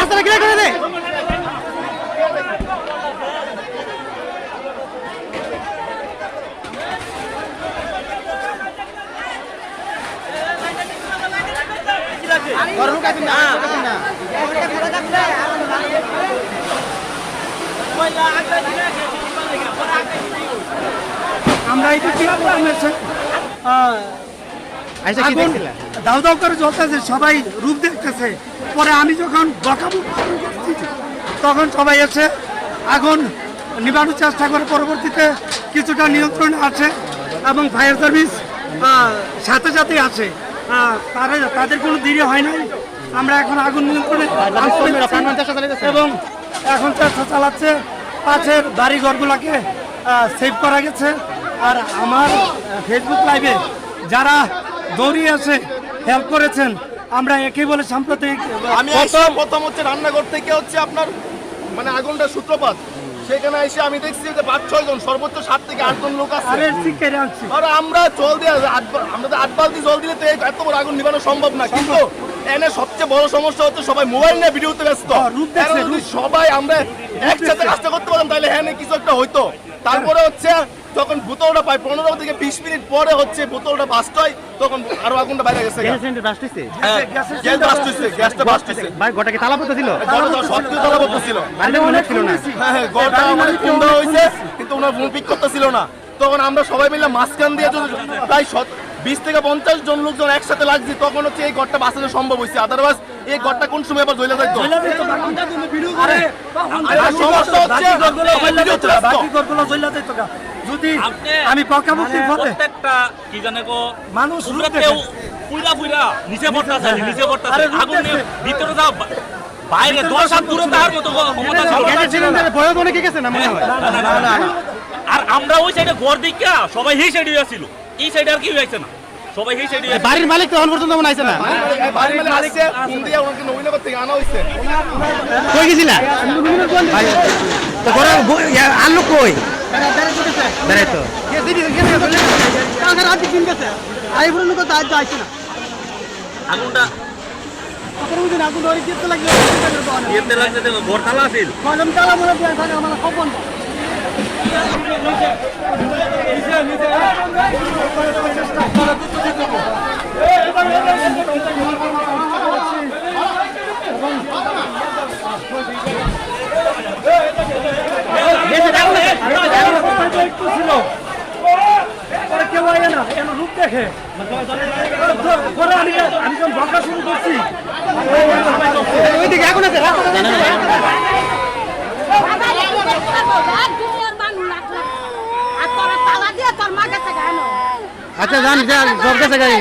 রাস্তাটা ক্লিয়ার করে দে। আমরা এই আচ্ছা কি আগুন দাউ দাউ করে জ্বলতেছে সবাই রূপ দেখতেছে। পরে আমি যখন বকাবকি তখন সবাই এসে আগুন নিবানোর চেষ্টা করে পরবর্তীতে কিছুটা নিয়ন্ত্রণে আছে এবং ফায়ার সার্ভিস সাথে সাথে আছে। তারা তাদের কোনো দেরি হয় নাই। আমরা এখন আগুন নিয়ন্ত্রণে এবং এখন চেষ্টা চালাচ্ছে পাশের বাড়িঘরগুলোকে সেভ করা গেছে। আর আমার ফেসবুক লাইভে যারা দৌড়িয়ে হেল্প করেছেন। আমরা একে বলে সাম্প্রতিক আমি প্রথম হচ্ছে রান্নাঘর থেকে হচ্ছে আপনার মানে আগুনটা সূত্রপাত। সেখানে এসে আমি দেখছি যে পাঁচ ছয় জন সর্বোচ্চ সাত থেকে আট জন লোক আছে। আর আমরা জল দিয়ে আমরা তো আট বালতি জল দিলে তো এত বড় আগুন নিবানো সম্ভব না। কিন্তু এনে সবচেয়ে বড় সমস্যা হচ্ছে সবাই মোবাইল নিয়ে ভিডিওতে ব্যস্ত। হ্যাঁ। সবাই আমরা একসাথে কাজটা করতে পারতাম তাহলে হ্যাঁ কিছু একটা হইতো। তারপরে হচ্ছে যখন বোতলটা পাই পনেরো থেকে বিশ মিনিট পরে হচ্ছে বোতলটা বাস্ট হয় তখন আরও আগুনটা বাইরে গেছে গ্যাসটা বাস্ট। ভাই তালা পড়তে ছিল? সত্যি তালা বলতেছিল ছিল। না। হ্যাঁ হ্যাঁ গড়টা আমাদের ফোন হয়েছে কিন্তু ওনার ফোন পিক করতেছিল না। তখন আমরা সবাই মিলে মাঝখান দিয়ে প্রায় বিশ থেকে পঞ্চাশ জন লোকজন একসাথে লাগছে তখন হচ্ছে এই ঘরটা বাঁচানো সম্ভব হয়েছে আদারওয়াইজ এই ঘরটা কোন সময় আবার সমস্যা হচ্ছে গা। যদি আমি ফলে প্রত্যেকটা কি জানে গো মানুষ কেউ দেখে। পুইরা পুইরা নিচে পড়তাছে নিচে পড়তাছে আরে আগুন ভিতরে যাও বাইরে দশ হাত দূরে তার মতো ক্ষমতা ছিল বয়স অনেকে গেছে না মনে হয়? আর আমরা ওই সাইডে ঘর দিকা সবাই এই সাইডে আসছিল এই সাইডে আর কি হয়েছে না। বাড়ির মালিক তো এখন পর্যন্ত মনে আইছে না? বাড়ির মালিক ফোন দিয়ে ওনাকে নবীনগর থেকে আনা হয়েছে। কই গেছিলা? তো ঘরে আনলো কই? বেড়াই তো। আগুনটা ইয়েতে লাগছে দেখো ঘর তালা আছিল। একটু ছিল পরে কেউ আয় না কেন রূপ দেখে পরে আমি যখন বকা শুরু করছি ওইদিকে আগুন আছে আচ্ছা জান জব গেছে গাড়ি।